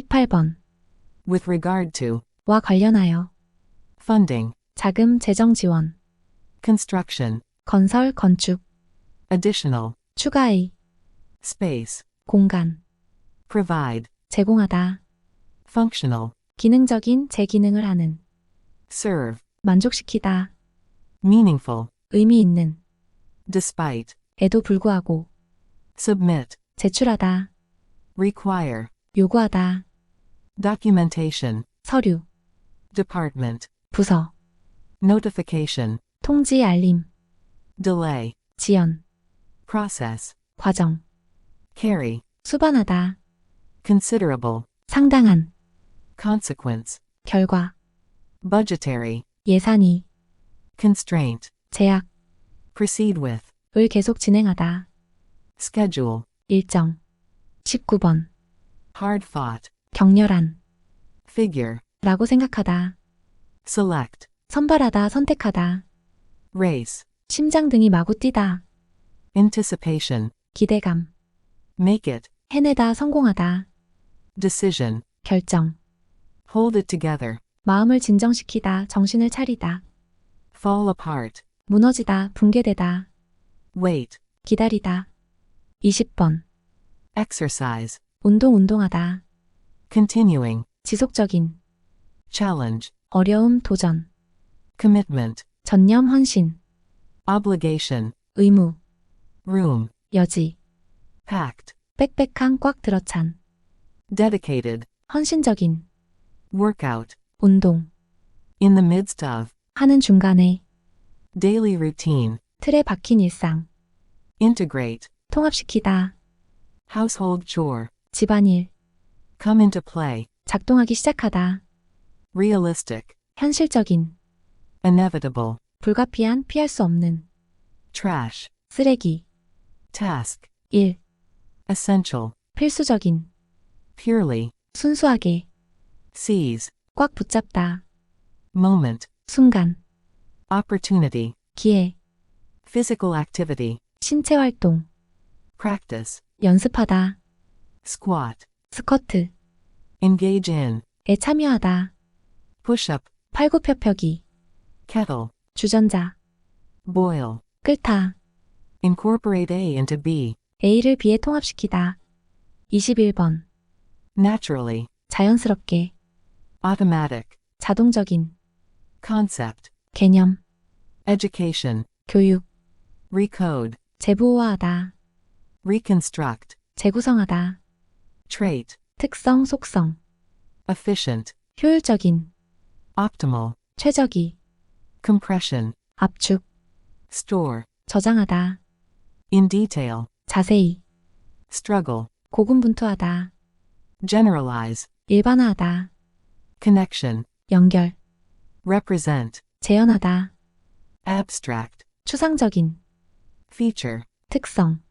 18번. With regard to. 와 관련하여. Funding. 자금 재정 지원. Construction. 건설 건축. Additional. 추가의. Space. 공간. Provide. 제공하다. Functional. 기능적인 재기능을 하는. Serve. 만족시키다. Meaningful. 의미 있는. Despite. 에도 불구하고. Submit. 제출하다. Require. 요구하다. Documentation. 서류. Department. 부서. Notification. 통지 알림. Delay. 지연. Process. 과정. Carry. 수반하다. Considerable. 상당한. Consequence. 결과. Budgetary. 예산이. Constraint. 제약. Proceed with. 을 계속 진행하다. Schedule. 일정. 19번. Hard fought. 격렬한. Figure. 라고 생각하다. Select. 선발하다, 선택하다. Race. 심장 등이 마구 뛰다. Anticipation. 기대감. Make it. 해내다, 성공하다. Decision. 결정. Hold it together. 마음을 진정시키다, 정신을 차리다. Fall apart. 무너지다, 붕괴되다. Wait. 기다리다. 20번. Exercise. 운동, 운동하다. Continuing. 지속적인. Challenge. 어려움, 도전. Commitment. 전념, 헌신. Obligation. 의무. Room. 여지. Packed. 빽빽한 꽉 들어찬. Dedicated. 헌신적인. Workout. 운동. In the midst of. 하는 중간에. Daily routine. 틀에 박힌 일상. Integrate. 통합시키다. Household chore. 집안일. Come into play. 작동하기 시작하다. Realistic. 현실적인. Inevitable. 불가피한 피할 수 없는. Trash. 쓰레기. Task. 일. Essential. 필수적인. Purely. 순수하게. Seize. 꽉 붙잡다. Moment. 순간. Opportunity. 기회. Physical activity. 신체 활동. Practice. 연습하다. Squat. 스쿼트. Engage in. 에 참여하다. Push up. 팔굽혀펴기. Kettle. 주전자. Boil. 끓다. Incorporate A into B. A를 B에 통합시키다. 21번. Naturally. 자연스럽게. Automatic. 자동적인. Concept. 개념. Education. 교육. Recode. 재부호화하다. Reconstruct. 재구성하다. Trait. 특성, 속성. Efficient. 효율적인. Optimal. 최적이. Compression. 압축. Store. 저장하다. In detail. 자세히. Struggle. 고군분투하다. Generalize. 일반화하다. Connection. 연결. Represent. 재현하다. Abstract. 추상적인. Feature. 특성.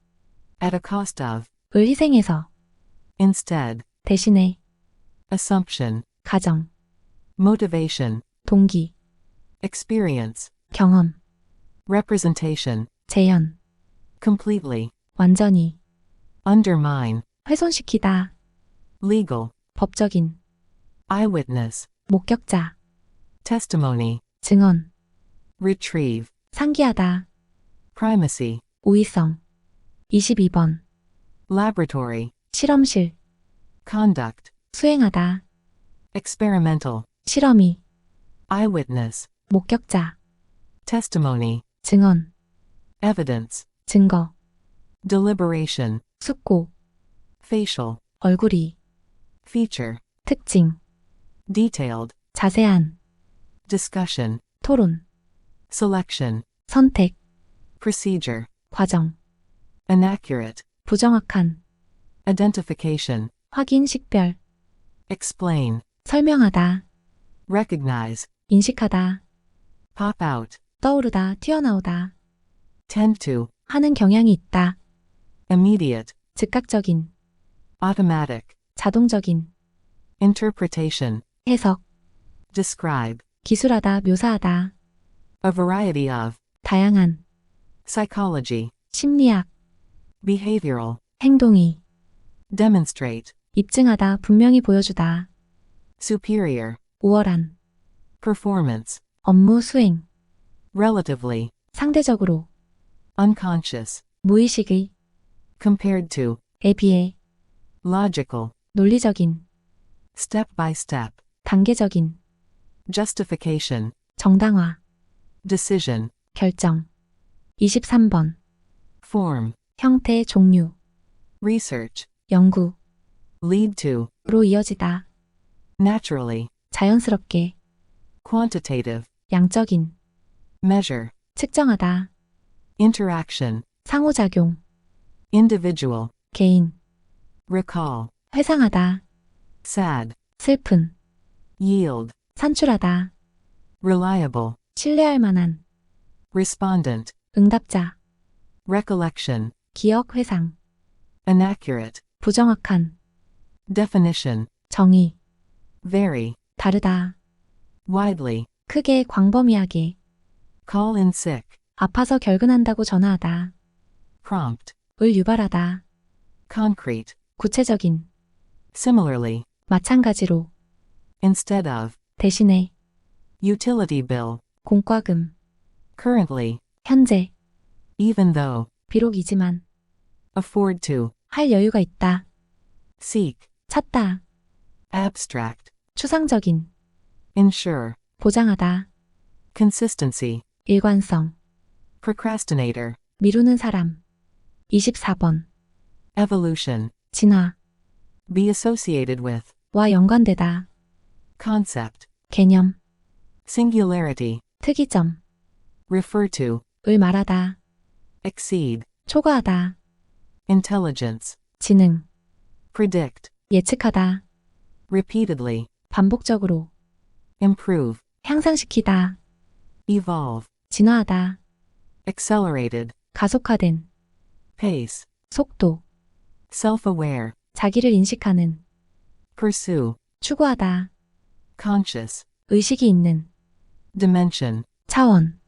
At a cost of. 을 희생해서. Instead. 대신에. Assumption. 가정. Motivation. 동기. Experience. 경험. Representation. 재현. Completely. 완전히. Undermine. 훼손시키다. Legal. 법적인. Eyewitness. 목격자. Testimony. 증언. Retrieve. 상기하다. Primacy. 우위성. 22번. Laboratory. 실험실. Conduct. 수행하다. Experimental. 실험이. Eyewitness. 목격자. Testimony. 증언. Evidence. 증거. Deliberation. 숙고. Facial. 얼굴이. Feature. 특징. Detailed. 자세한. Discussion. 토론. Selection. 선택. Procedure. 과정. Inaccurate. 부정확한. Identification. 확인 식별. Explain. 설명하다. Recognize. 인식하다. Pop out. 떠오르다. 튀어나오다. Tend to. 하는 경향이 있다. Immediate. 즉각적인. Automatic. 자동적인. Interpretation. 해석. Describe. 기술하다. 묘사하다. A variety of. 다양한. Psychology. 심리학. Behavioral. 행동이. Demonstrate. 입증하다, 분명히 보여주다. superior, 우월한. performance, 업무 수행. relatively, 상대적으로. unconscious, 무의식의. compared to, 에 비해. logical, 논리적인. step by step, 단계적인. justification, 정당화. decision, 결정. 23번. form, 형태, 종류. research, 연구. lead to, 로 이어지다. naturally, 자연스럽게. quantitative, 양적인. measure, 측정하다. interaction, 상호작용. individual, 개인. recall, 회상하다. sad, 슬픈. yield, 산출하다. reliable, 신뢰할 만한. respondent, 응답자. recollection, 기억 회상. inaccurate, 부정확한. definition, 정의. vary, 다르다. widely, 크게 광범위하게. call in sick, 아파서 결근한다고 전화하다. prompt, 을 유발하다. concrete, 구체적인. similarly, 마찬가지로. instead of, 대신에. utility bill, 공과금. currently, 현재. even though, 비록이지만. afford to, 할 여유가 있다. seek, 찾다. abstract, 추상적인. ensure, 보장하다. consistency, 일관성. procrastinator, 미루는 사람. 24번. evolution, 진화. be associated with, 와 연관되다. concept, 개념. singularity, 특이점. refer to, 을 말하다. exceed, 초과하다. Intelligence, 지능. predict, 예측하다. repeatedly, 반복적으로. improve, 향상시키다. evolve, 진화하다. accelerated, 가속화된. pace, 속도. self-aware, 자기를 인식하는. pursue, 추구하다. conscious, 의식이 있는. dimension, 차원.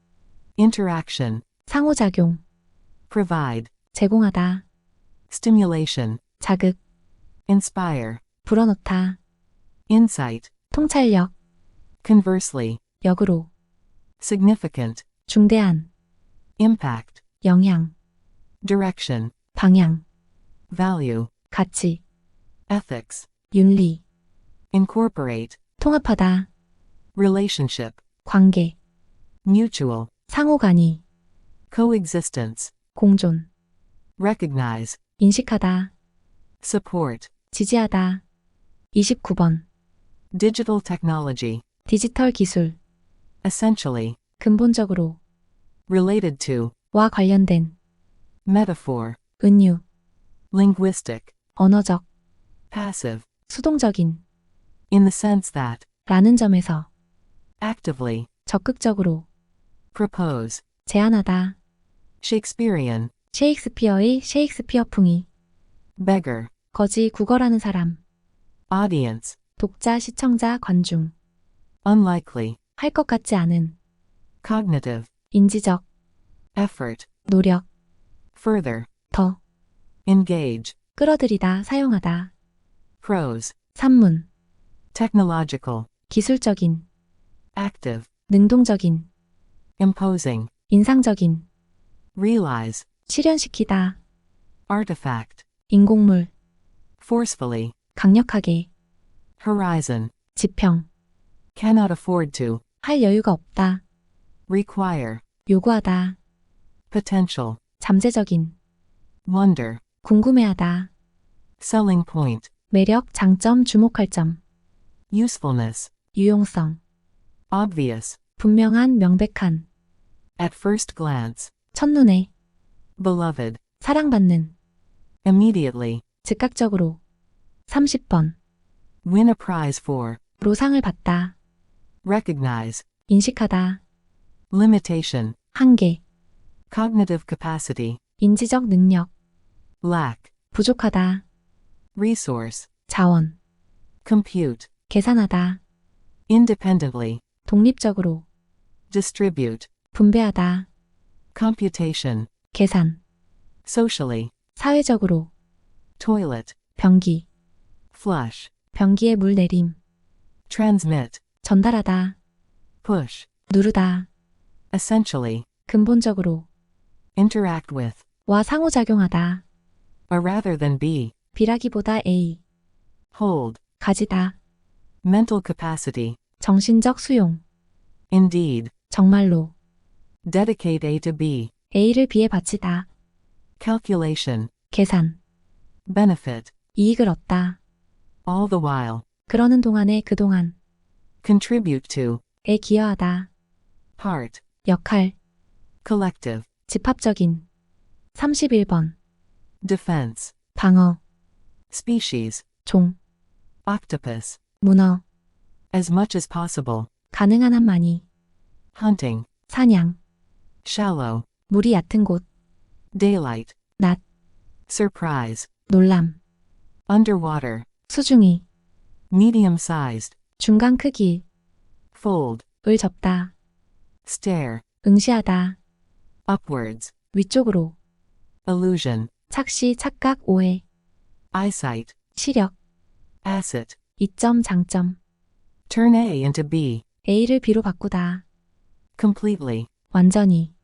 interaction, 상호작용. provide, 제공하다. stimulation, 자극. inspire, 불어넣다. insight, 통찰력. conversely, 역으로. significant, 중대한. impact, 영향. direction, 방향. value, 가치. ethics, 윤리. incorporate, 통합하다. relationship, 관계. mutual, 상호간이. coexistence, 공존. recognize, 인식하다. support, 지지하다. 29번. digital technology, 디지털 기술. essentially, 근본적으로. related to, 와 관련된. metaphor, 은유. linguistic, 언어적. passive, 수동적인. in the sense that, 라는 점에서. actively, 적극적으로. propose, 제안하다. Shakespearean, 셰익스피어의 셰익스피어풍이. beggar, 거지 구걸하는 사람. audience, 독자, 시청자, 관중. unlikely, 할 것 같지 않은. cognitive, 인지적. effort, 노력. further, 더. engage, 끌어들이다, 사용하다. prose, 산문. technological, 기술적인. active, 능동적인. imposing, 인상적인. realize, 실현시키다. artifact, 인공물. forcefully, 강력하게. horizon, 지평. cannot afford to, 할 여유가 없다. require, 요구하다. potential, 잠재적인. wonder, 궁금해하다. selling point, 매력, 장점, 주목할 점. usefulness, 유용성. obvious, 분명한, 명백한. at first glance, 첫눈에. Beloved, 사랑받는. immediately, 즉각적으로. 30번. win a prize for, 로 상을 받다. recognize, 인식하다. limitation, 한계. cognitive capacity, 인지적 능력. lack, 부족하다. resource, 자원. compute, 계산하다. independently, 독립적으로. distribute, 분배하다. computation, 계산. socially, 사회적으로. toilet, 변기. flush, 변기에 물 내림, transmit, 전달하다, push, 누르다, essentially, 근본적으로, interact with, 와 상호작용하다, a rather than be, 비라기보다 A, hold, 가지다, mental capacity, 정신적 수용, indeed, 정말로, dedicate A to B, A를 B에 바치다, calculation, 계산, benefit, 이익을 얻다, all the while, 그러는 동안에 그동안, contribute to, 에 기여하다, part, 역할, collective, 집합적인. 31번, defense, 방어, species, 종, octopus, 문어, as much as possible, 가능한 한 많이, hunting, 사냥, shallow, 물이 얕은 곳, daylight, 낮, surprise, 놀람, underwater, 수중이, medium sized, 중간 크기, fold, 을 접다, stare, 응시하다, upwards, 위쪽으로, illusion, 착시, 착각, 오해, eyesight, 시력, asset, 이점, 장점, turn A into B, A를 B로 바꾸다, completely, 완전히,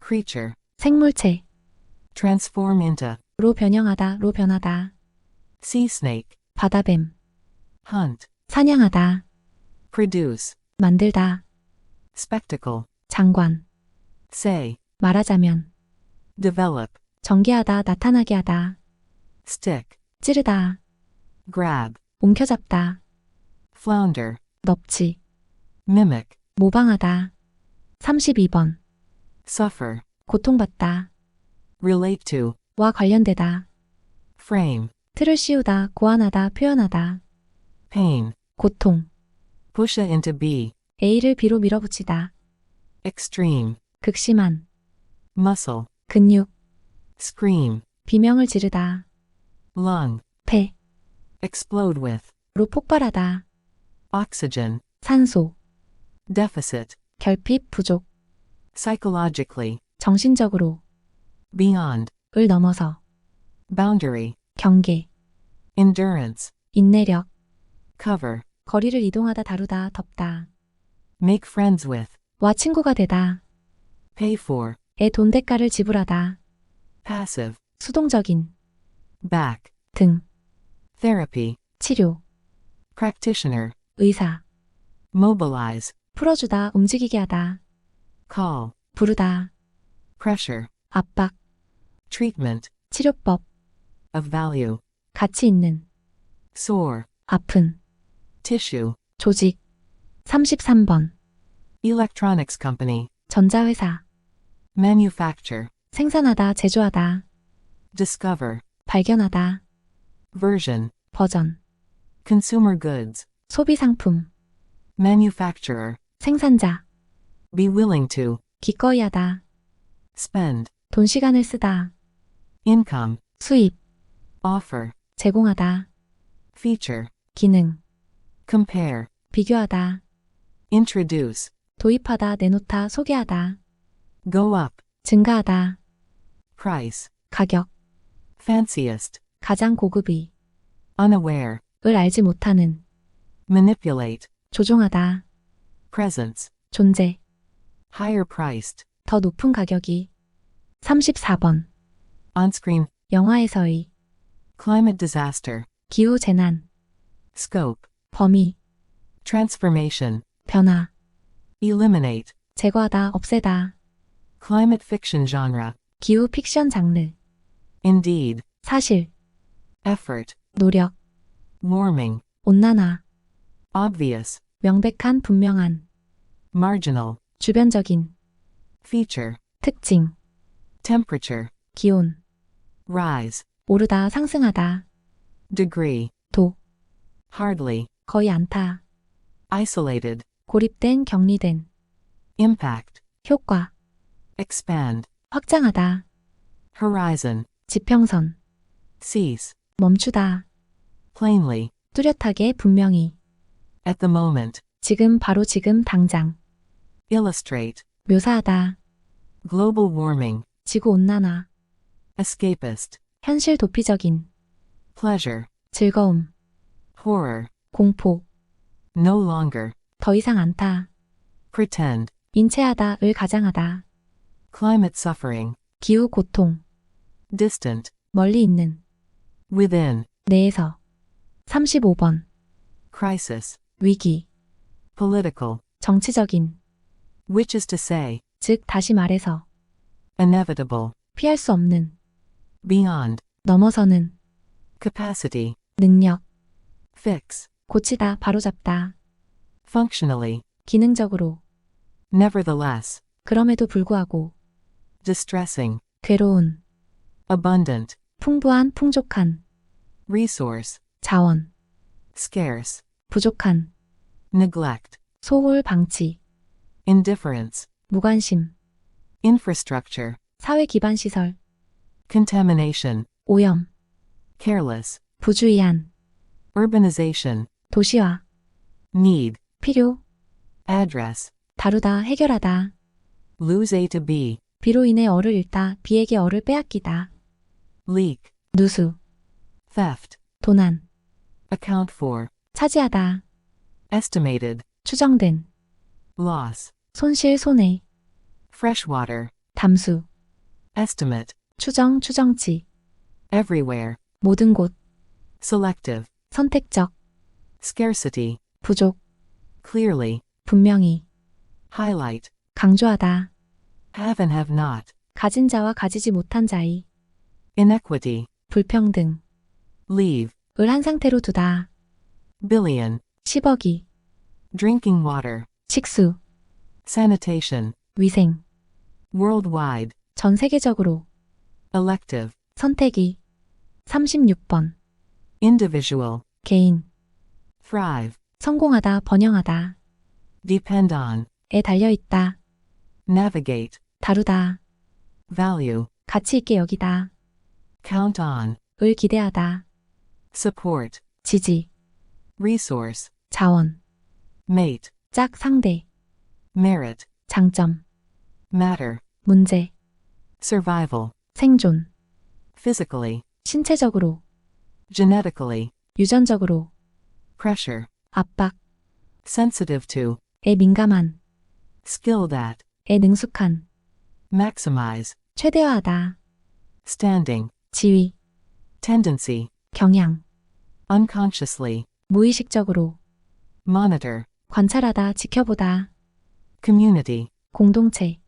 creature, 생물체, transform into, 로 변형하다, 로 변하다, sea snake, 바다뱀, hunt, 사냥하다, produce, 만들다, spectacle, 장관, say, 말하자면, develop, 전개하다, 나타나게 하다, stick, 찌르다, grab, 움켜잡다, flounder, 넙치, mimic, 모방하다. 32번. Suffer, 고통받다. relate to, 와 관련되다. frame, 틀을 씌우다, 고안하다, 표현하다. pain, 고통. push A into B, A를 B로 밀어붙이다. extreme, 극심한. muscle, 근육. scream, 비명을 지르다. lung, 폐. explode with, 로 폭발하다. oxygen, 산소. deficit, 결핍, 부족. Psychologically, 정신적으로. beyond, 을 넘어서. boundary, 경계. endurance, 인내력. cover, 거리를 이동하다, 다루다, 덮다. make friends with, 와 친구가 되다. pay for, 의돈 대가를 지불하다. passive, 수동적인. back, 등. therapy, 치료. practitioner, 의사. mobilize, 풀어주다, 움직이게 하다. Call, 부르다. pressure, 압박. treatment, 치료법. of value, 가치 있는. sore, 아픈. tissue, 조직. 33번. electronics company, 전자회사. manufacture, 생산하다, 제조하다. discover, 발견하다. version, 버전. consumer goods, 소비상품. manufacturer, 생산자. Be willing to, 기꺼이 하다. spend, 돈 시간을 쓰다. income, 수입. offer, 제공하다. feature, 기능. compare, 비교하다. introduce, 도입하다, 내놓다, 소개하다. go up, 증가하다. price, 가격. fanciest, 가장 고급이. unaware, 을 알지 못하는. manipulate, 조종하다. presence, 존재. higher priced, 더 높은 가격이. 34번. on-screen, 영화에서의 climate disaster, 기후 재난, scope, 범위, transformation, 변화, eliminate, 제거하다, 없애다, climate fiction genre, 기후 픽션 장르, indeed, 사실, effort, 노력, warming, 온난화, obvious, 명백한, 분명한, marginal, 주변적인, feature, 특징, temperature, 기온, rise, 오르다, 상승하다, degree, 도, hardly, 거의 않다, isolated, 고립된, 격리된, impact, 효과, expand, 확장하다, horizon, 지평선, cease, 멈추다, plainly, 뚜렷하게, 분명히, at the moment, 지금, 바로 지금, 당장, illustrate, 묘사하다, global warming, 지구 온난화, escapist, 현실 도피적인, pleasure, 즐거움, horror, 공포, no longer, 더 이상 않다. pretend, 인체하다, 을 가장하다. climate suffering, 기후 고통, distant, 멀리 있는, within, 내에서. 35번. crisis, 위기, political, 정치적인, which is to say, 즉 다시 말해서 inevitable, 피할 수 없는, beyond, 넘어서는, capacity, 능력, fix, 고치다, 바로잡다, functionally, 기능적으로, nevertheless, 그럼에도 불구하고, distressing, 괴로운, abundant, 풍부한, 풍족한, resource, 자원, scarce, 부족한, neglect, 소홀, 방치, indifference, 무관심, infrastructure, 사회 기반 시설, contamination, 오염, careless, 부주의한, urbanization, 도시화, need, 필요, address, 다루다, 해결하다, lose A to B, 비로 인해 어를 잃다, 비에게 어를 빼앗기다, leak, 누수, theft, 도난, account for, 차지하다, estimated, 추정된, loss, 손실, 손해, freshwater, 담수, estimate, 추정, 추정치, everywhere, 모든 곳, selective, 선택적, scarcity, 부족, clearly, 분명히, highlight, 강조하다, have and have not, 가진 자와 가지지 못한 자의, inequity, 불평등, leave, 을 한 상태로 두다, billion, 10억이, drinking water, 식수, sanitation, 위생, worldwide, 전 세계적으로, elective, 선택이, 36번, individual, 개인, thrive, 성공하다, 번영하다, depend on, 에 달려있다, navigate, 다루다, value, 가치 있게 여기다, count on, 을 기대하다, support, 지지, resource, 자원, mate, 짝 상대, merit, 장점, matter, 문제, survival, 생존, physically, 신체적으로, genetically, 유전적으로, pressure, 압박, sensitive to, 에 민감한, skilled at, 에 능숙한, maximize, 최대화하다, standing, 지위, tendency, 경향, unconsciously, 무의식적으로, monitor, 관찰하다, 지켜보다, community, 공동체,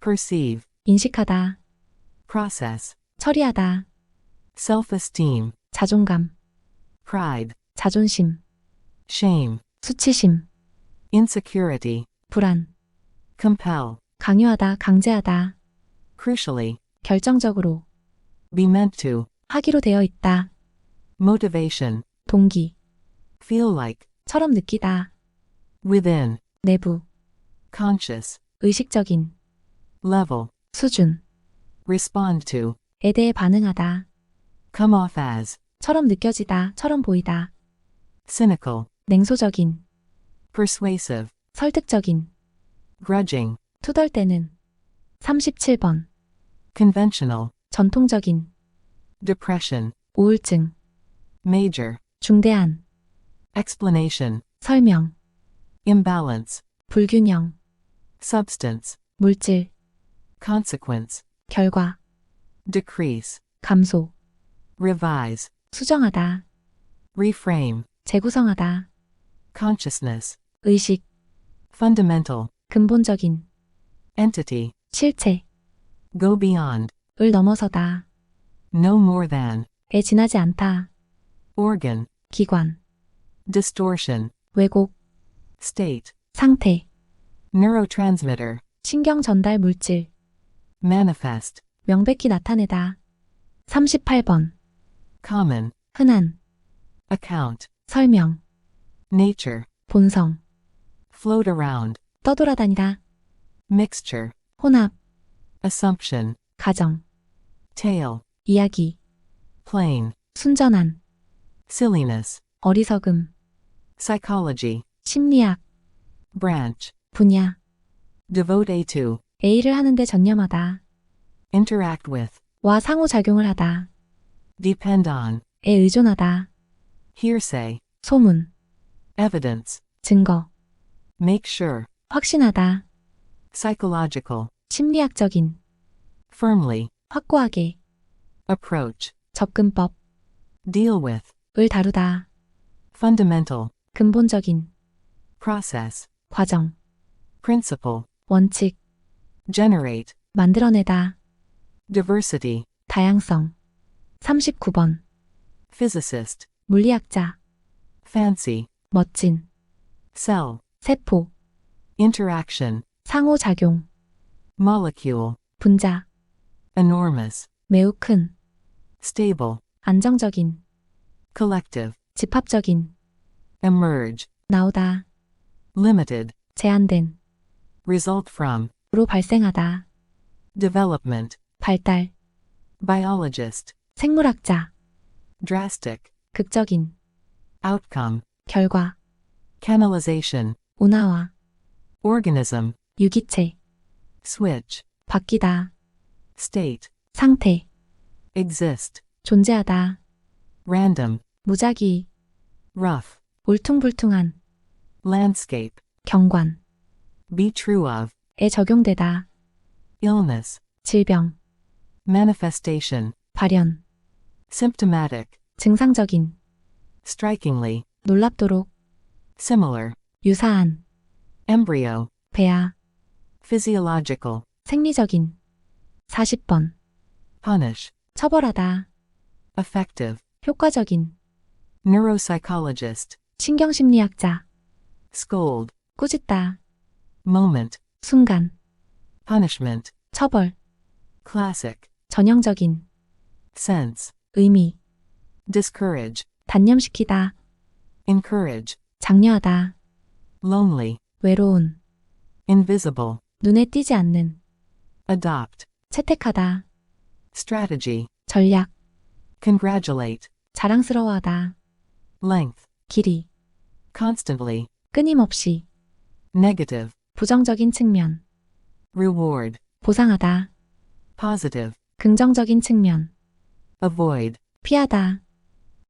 perceive, 인식하다, process, 처리하다, self-esteem, 자존감, pride, 자존심, shame, 수치심, insecurity, 불안, compel, 강요하다, 강제하다, crucially, 결정적으로, be meant to, 하기로 되어 있다, motivation, 동기, feel like, 처럼 느끼다, within, 내부, conscious, level, 의식적인, 수준, respond to, 에 대해 반응하다, come off as, 처럼 느껴지다, 처럼 보이다, cynical, 냉소적인, persuasive, 설득적인, grudging, 투덜대는, 37번, conventional, 전통적인, depression, 우울증, major, 중대한, explanation, 설명, imbalance, 불균형, substance, 물질, consequence, 결과, decrease, 감소, revise, 수정하다, reframe, 재구성하다, consciousness, 의식, fundamental, 근본적인, entity, 실체, go beyond, 을 넘어서다, no more than, 에 지나지 않다, organ, 기관, distortion, 왜곡, state, 상태, neurotransmitter, 신경 전달 물질, manifest, 명백히 나타내다. 38번. common, 흔한, account, 설명, nature, 본성, float around, 떠돌아다니다, mixture, 혼합, assumption, 가정, tale, 이야기, plain, 순전한, silliness, 어리석음, psychology, 심리학, branch, 분야, devote A to, A를 하는데 전념하다, interact with, 와 상호작용을 하다, depend on, 에 의존하다, hearsay, 소문, evidence, 증거, make sure, 확신하다, psychological, 심리학적인, firmly, 확고하게, approach, 접근법, deal with, 을 다루다, fundamental, 근본적인, process, 과정, principle, 원칙, generate, 만들어내다, diversity, 다양성. 39번. physicist, 물리학자, fancy, 멋진, cell, 세포, interaction, 상호작용, molecule, 분자, enormous, 매우 큰, stable, 안정적인, collective, 집합적인, emerge, 나오다, limited, 제한된, result from, 로 발생하다, development, 발달, biologist, 생물학자, drastic, 극적인, outcome, 결과, canalization, 운하와, organism, 유기체, switch, 바뀌다, state, 상태, exist, 존재하다, random, 무작위, rough, 울퉁불퉁한, landscape, 경관, be true of, 에 적용되다, illness, 질병, manifestation, 발현, symptomatic, 증상적인, strikingly, 놀랍도록, similar, 유사한, embryo, 배아, physiological, 생리적인. 40번. punish, 처벌하다, effective, 효과적인, neuropsychologist, 신경심리학자, scold, 꾸짖다, moment, 순간, punishment, 처벌, classic, 전형적인, sense, 의미, discourage, 단념시키다, encourage, 장려하다, lonely, 외로운, invisible, 눈에 띄지 않는, adopt, 채택하다, strategy, 전략, congratulate, 자랑스러워하다, length, 길이, constantly, 끊임없이, negative, 부정적인 측면, reward, 보상하다, positive, 긍정적인 측면, avoid, 피하다,